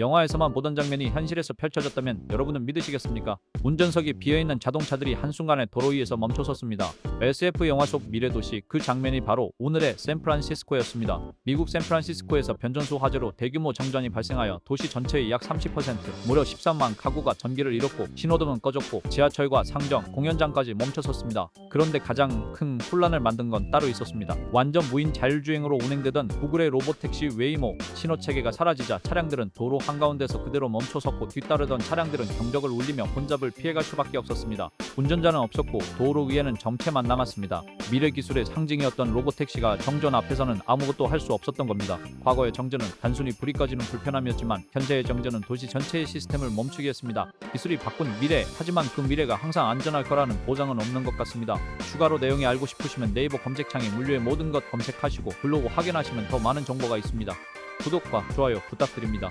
영화에서만 보던 장면이 현실에서 펼쳐졌다면 여러분은 믿으시겠습니까? 운전석이 비어있는 자동차들이 한순간에 도로 위에서 멈춰섰습니다. SF 영화 속 미래도시 그 장면이 바로 오늘의 샌프란시스코였습니다. 미국 샌프란시스코에서 변전소 화재로 대규모 정전이 발생하여 도시 전체의 약 30% 무려 13만 가구가 전기를 잃었고 신호등은 꺼졌고 지하철과 상점, 공연장까지 멈춰섰습니다. 그런데 가장 큰 혼란을 만든 건 따로 있었습니다. 완전 무인 자율주행으로 운행되던 구글의 로봇택시 웨이모 신호 체계가 사라지자 차량들은 도로 한가운데서 그대로 멈춰섰고 뒤따르던 차량들은 경적을 울리며 혼잡을 피해갈 수밖에 없었습니다. 운전자는 없었고 도로 위에는 정체만 남았습니다. 미래 기술의 상징이었던 로봇택시가 정전 앞에서는 아무것도 할 수 없었던 겁니다. 과거의 정전은 단순히 불이 꺼지는 불편함이었지만 현재의 정전은 도시 전체의 시스템을 멈추게 했습니다. 기술이 바꾼 미래 하지만 그 미래가 항상 안전할 거라는 보장은 없는 것 같습니다. 추가로 내용이 알고 싶으시면 네이버 검색창에 물류의 모든 것 검색하시고 블로그 확인하시면 더 많은 정보가 있습니다. 구독과 좋아요 부탁드립니다.